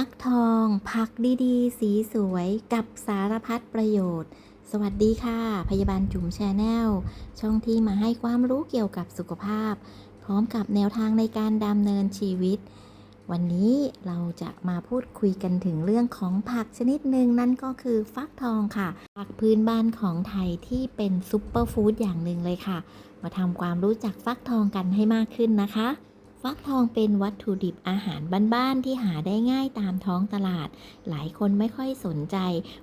ฟักทอง ผักดีๆ สีสวยกับสารพัดประโยชน์ สวัสดีค่ะ พยาบาลจุ๋มแชแนลช่องที่มาให้ความรู้เกี่ยวกับสุขภาพ พร้อมกับแนวทางในการดำเนินชีวิต วันนี้เราจะมาพูดคุยกันถึงเรื่องของผักชนิดหนึ่งนั่นก็คือฟักทองค่ะ ผักพื้นบ้านของไทยที่เป็นซุปเปอร์ฟู้ดอย่างหนึ่งเลยค่ะ มาทำความรู้จักฟักทองกันให้มากขึ้นนะคะ ฟักทองเป็นวัตถุดิบอาหารบ้านๆที่หาได้ง่ายตามท้องตลาด หลายคนไม่ค่อยสนใจ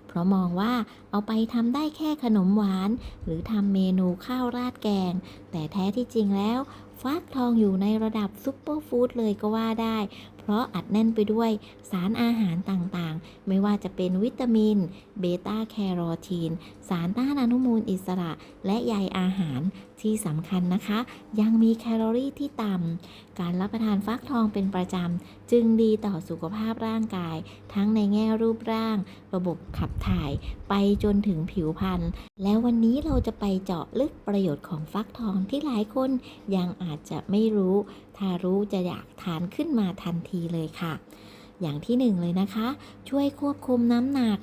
เพราะมองว่าเอาไปทำได้แค่ขนมหวาน หรือทำเมนูข้าวราดแกง แต่แท้ที่จริงแล้ว ฟักทองอยู่ในระดับซุปเปอร์ฟู้ดเลยก็ว่าได้ เพราะอัดแน่นไปด้วยสารอาหารต่างๆ ไม่ว่าจะเป็นวิตามิน เบต้าแคโรทีน สารต้านอนุมูลอิสระ และใยอาหารที่สำคัญนะคะ ยังมีแคลอรี่ที่ต่ำ การรับประทานฟักทองเป็นประจำ จึงดีต่อสุขภาพร่างกาย ทั้งในแง่รูปร่าง ระบบขับถ่าย ไปจนถึงผิวพรรณ แล้ววันนี้เราจะไปเจาะลึกประโยชน์ของฟักทองที่หลายคนยังอาจจะไม่รู้ถ้ารู้จะอยากทานขึ้นมาทันทีเลยค่ะ อย่างที่หนึ่งเลยนะคะ ช่วยควบคุมน้ำหนัก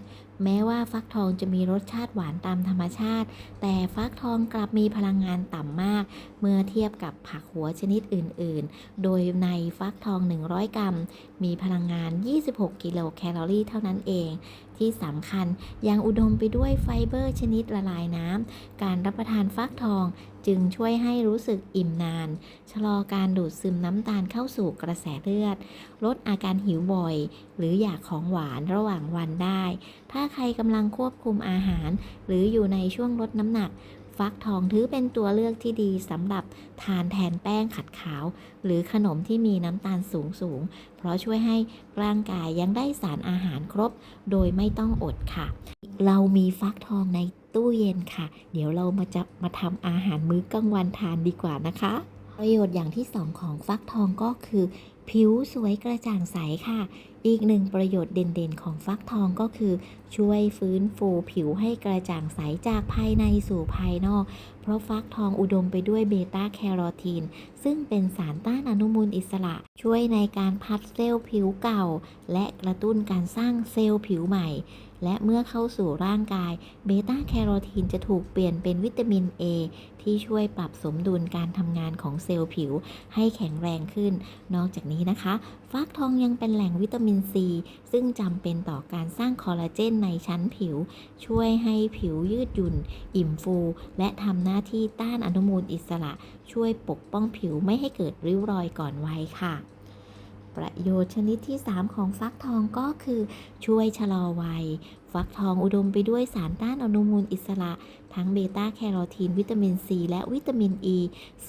แม้ว่าฟักทองจะมีรสชาติหวานตามธรรมชาติ แต่ฟักทองกลับมีพลังงานต่ำมาก เมื่อเทียบกับผักหัวชนิดอื่น ๆ โดยในฟักทอง 100 กรัม มีพลังงาน 26 กิโลแคลอรี่เท่านั้นเอง ที่สำคัญยังอุดมไปด้วยไฟเบอร์ชนิดละลายน้ำ การรับประทานฟักทองจึงช่วยให้รู้สึกอิ่มนาน ชะลอการดูดซึมน้ำตาลเข้าสู่กระแสเลือด ลดอาการหิวบ่อย หรืออยากของหวานระหว่างวันได้ ถ้าใครกำลังควบคุมอาหาร หรืออยู่ในช่วงลดน้ำหนัก ฟักทองถือเป็นตัวเลือกที่ดีสำหรับทานแทนแป้งขัดขาว หรือขนมที่มีน้ำตาลสูงสูง เพราะช่วยให้ร่างกายยังได้สารอาหารครบ โดยไม่ต้องอดค่ะ เรามีฟักทองในตู้เย็นค่ะ เดี๋ยวเรามาจะมาทำอาหารมื้อกลางวันทานดีกว่านะคะ ประโยชน์อย่างที่สองของฟักทองก็คือผิวสวยกระจ่างใสค่ะ อีกหนึ่งประโยชน์เด่นๆ ของฟักทองก็คือ ช่วยฟื้นฟูผิวให้กระจ่างใสจากภายในสู่ภายนอก เพราะฟักทองอุดมไปด้วยเบต้าแคโรทีน ซึ่งเป็นสารต้านอนุมูลอิสระ ช่วยในการพัดเซลล์ผิวเก่า และกระตุ้นการสร้างเซลล์ผิวใหม่ และเมื่อเข้าสู่ร่างกาย เบต้าแคโรทีนจะถูกเปลี่ยนเป็นวิตามิน A ที่ช่วยปรับสมดุลการทำงานของเซลล์ผิวให้แข็งแรงขึ้น นอกจากนี้นะคะฟักทองยังเป็นแหล่งวิตามินซี ซึ่งจำเป็นต่อการสร้างคอลลาเจนในชั้นผิว ช่วยให้ผิวยืดหยุ่น อิ่มฟู และทำหน้าที่ต้านอนุมูลอิสระ ช่วยปกป้องผิวไม่ให้เกิดริ้วรอยก่อนวัยค่ะประโยชน์ชนิดที่ 3 ของฟักทองก็คือช่วยชะลอวัย ฟักทองอุดมไปด้วยสารต้านอนุมูลอิสระ ทั้งเบต้าแคโรทีนวิตามินซีและวิตามินอ e, ี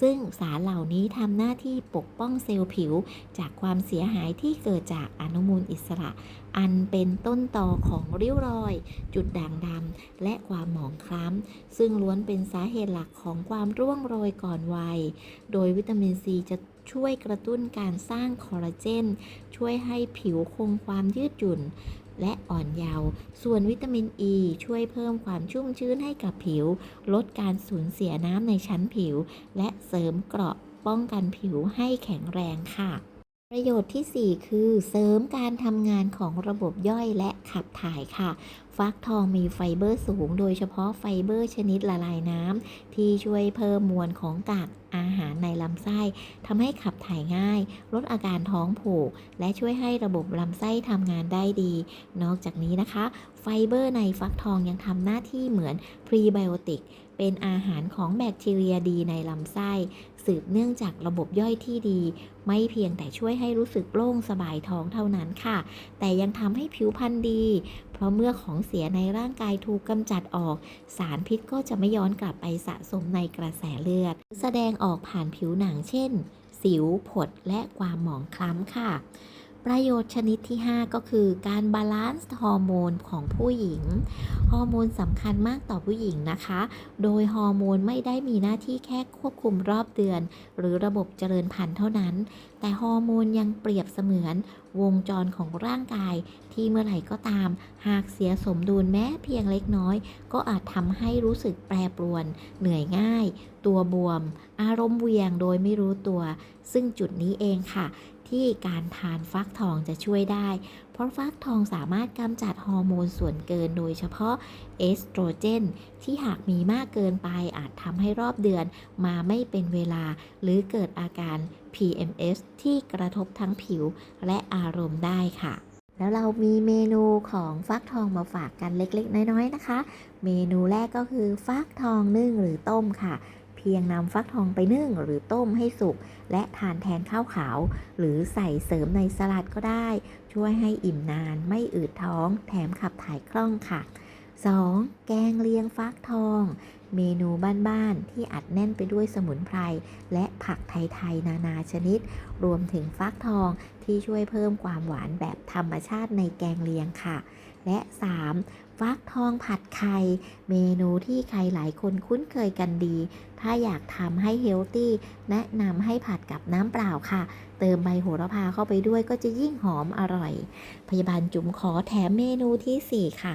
ซึ่งสารเหล่านี้ทำหน้าที่ปกป้องเซลล์ผิว จากความเสียหายที่เกิดจากอนุมูลอิสระ อันเป็นต้นตอของริ้วรอย จุดด่างดำและความหมองคล้ำ ซึ่งล้วนเป็นสาเหตุหลักของความร่วงโรยก่อนวัย โดยวิตามินซีจะช่วยกระตุ้นการสร้างคอลลาเจน ช่วยให้ผิวคงความยืดหยุ่น และอ่อนเยาว์ ส่วนวิตามินอ e ีช่วยเพิ่มความชุ่มชื้นให้กับผิว ลดการสูญเสียน้ำในชั้นผิว และเสริมเกราะป้องกันผิวให้แข็งแรงค่ะ ประโยชน์ที่ 4 คือเสริมการทำงานของระบบย่อยและขับถ่ายค่ะ ฟักทองมีไฟเบอร์สูง โดยเฉพาะไฟเบอร์ชนิดละลายน้ำที่ช่วยเพิ่มมวลของกากอาหารในลำไส้ทำให้ขับถ่ายง่าย ลดอาการท้องผูก และช่วยให้ระบบลำไส้ทำงานได้ดี นอกจากนี้นะคะ ไฟเบอร์ในฟักทองยังทำหน้าที่เหมือนพรีไบโอติกเป็นอาหารของแบคทีเรียดีในลำไส้ สืบเนื่องจากระบบย่อยที่ดี ไม่เพียงแต่ช่วยให้รู้สึกโล่งสบายท้องเท่านั้นค่ะ แต่ยังทำให้ผิวพรรณดี เพราะเมื่อของเสียในร่างกายถูกกำจัดออก สารพิษก็จะไม่ย้อนกลับไปสะสมในกระแสเลือด แสดงออกผ่านผิวหนังเช่น สิวผดและความหมองคล้ำค่ะ ประโยชน์ชนิดที่ 5 ก็คือการบาลานซ์ฮอร์โมนของผู้หญิง ฮอร์โมนสำคัญมากต่อผู้หญิงนะคะ โดยฮอร์โมนไม่ได้มีหน้าที่แค่ควบคุมรอบเดือน หรือระบบเจริญพันธุ์เท่านั้น แต่ฮอร์โมนยังเปรียบเสมือนวงจรของร่างกาย ที่เมื่อไหร่ก็ตาม หากเสียสมดุลแม้เพียงเล็กน้อย ก็อาจทำให้รู้สึกแปรปรวน เหนื่อยง่าย ตัวบวม อารมณ์เหวียงโดยไม่รู้ตัว ซึ่งจุดนี้เองค่ะ ที่การทานฟักทองจะช่วยได้ เพราะฟักทองสามารถกำจัดฮอร์โมนส่วนเกินโดยเฉพาะเอสโตรเจน ที่หากมีมากเกินไปอาจทำให้รอบเดือนมาไม่เป็นเวลา หรือเกิดอาการ PMS ที่กระทบทั้งผิวและอารมณ์ได้ค่ะแล้วเรามีเมนูของฟักทองมาฝากกันเล็กๆ น้อยๆ นะคะ เมนูแรกก็คือฟักทองนึ่งหรือต้มค่ะ พียงนำฟักทองไปนึ่งหรือต้มให้สุก และทานแทนข้าวขาว หรือใส่เสริมในสลัดก็ได้ ช่วยให้อิ่มนานไม่อืดท้อง แถมขับถ่ายคล่องค่ะ 2. แกงเลียงฟักทอง เมนูบ้านๆ ที่อัดแน่นไปด้วยสมุนไพร และผักไทยๆ นานาชนิด รวมถึงฟักทองที่ช่วยเพิ่มความหวานแบบธรรมชาติในแกงเลียงค่ะ และ 3. ฟักทองผัดไข่ เมนูที่ใครหลายคนคุ้นเคยกันดี ถ้าอยากทำให้เฮลตี้แนะนำให้ผัดกับน้ำเปล่าค่ะ เติมใบโหระพาเข้าไปด้วยก็จะยิ่งหอมอร่อย พยาบาลจุ๋มขอแถมเมนูทีสี่4 ค่ะ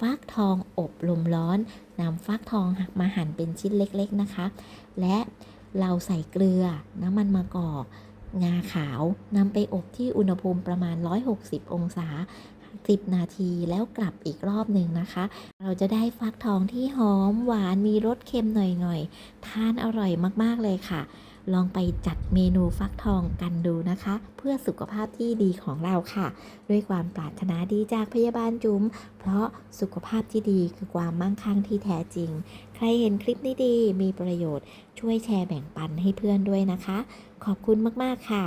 ฟักทองอบลมร้อนนำฟักทองหักมาหั่นเป็นชิ้นเล็กๆนะคะ และเราใส่เกลือน้ำมันมะกอก งาขาว นำไปอบที่อุณหภูมิประมาณ 160 องศา 10 นาทีแล้วกลับอีกรอบหนึ่งนะคะ เราจะได้ฟักทองที่หอมหวานมีรสเค็มหน่อยๆ ทานอร่อยมากๆเลยค่ะ ลองไปจัดเมนูฟักทองกันดูนะคะ เพื่อสุขภาพที่ดีของเราค่ะ ด้วยความปรารถนาดีจากพยาบาลจุ๋มเพราะสุขภาพที่ดีคือความมั่งคั่งที่แท้จริง ใครเห็นคลิปนี้ดีมีประโยชน์ช่วยแชร์แบ่งปันให้เพื่อนด้วยนะคะ ขอบคุณมากๆค่ะ